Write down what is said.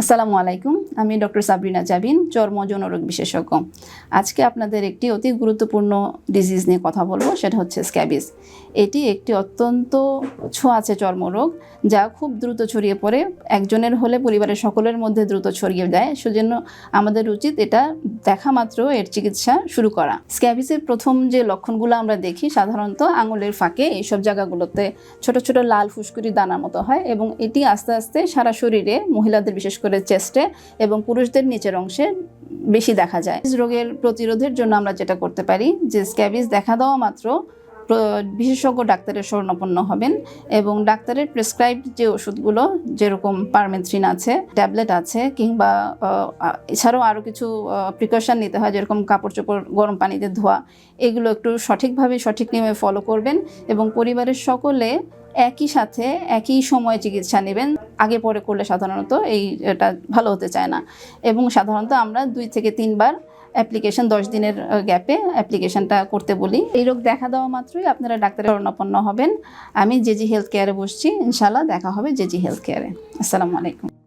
আসসালামু আলাইকুম, আমি ডক্টর সাবরিনা জাবিন চর্ম যৌনরোগ বিশেষজ্ঞ। আজকে আপনাদের একটি অতি গুরুত্বপূর্ণ ডিজিজ নিয়ে কথা বলব, সেটা হচ্ছে স্ক্যাবিস এটি একটি অত্যন্ত ছোঁয়াচে চর্মরোগ, যা খুব দ্রুত ছড়িয়ে পড়ে, একজনের হলে পরিবারের সকলের মধ্যে দ্রুত ছড়িয়ে দেয় সেজন্য আমাদের উচিত এটা দেখা মাত্র এর চিকিৎসা শুরু করা। স্ক্যাবিসের প্রথম যে লক্ষণগুলো আমরা দেখি, সাধারণত আঙুলের ফাঁকে এইসব জায়গাগুলোতে ছোট ছোট লাল ফুসকুরি দানার মতো হয়, এবং এটি আস্তে আস্তে সারা শরীরে মহিলাদের, বিশেষ করে চেস্টে এবং পুরুষদের নিচের অংশে বেশি দেখা যায়। রোগের প্রতিরোধের জন্য আমরা যেটা করতে পারি যে স্ক্যাবিস দেখা দেওয়া মাত্র বিশেষজ্ঞ ডাক্তারের স্বর্ণপন্ন হবেন এবং ডাক্তারের প্রেসক্রাইব যে ওষুধগুলো যেরকম পারমেথ্রিন আছে, ট্যাবলেট আছে কিংবা এছাড়াও আরও কিছু প্রিকশন নিতে হয় যেরকম কাপড় চোপড় গরম পানিতে ধোয়া, এগুলো একটু সঠিকভাবে সঠিক নিয়মে ফলো করবেন এবং পরিবারের সকলে একই সাথে একই সময়ে চিকিৎসা নেবেন। আগে পরে করলে সাধারণত এই এটা ভালো হতে চায় না। এবং সাধারণত আমরা দুই থেকে তিনবার অ্যাপ্লিকেশন দশ দিনের গ্যাপে অ্যাপ্লিকেশনটা করতে বলি। এই রোগ দেখা দেওয়া মাত্রই আপনারা ডাক্তারে শরণাপন্ন হবেন। আমি জেজি হেলথ কেয়ারে বসছি। ইনশাল্লাহ দেখা হবে জেজি হেলথ কেয়ারে। আসসালামু আলাইকুম।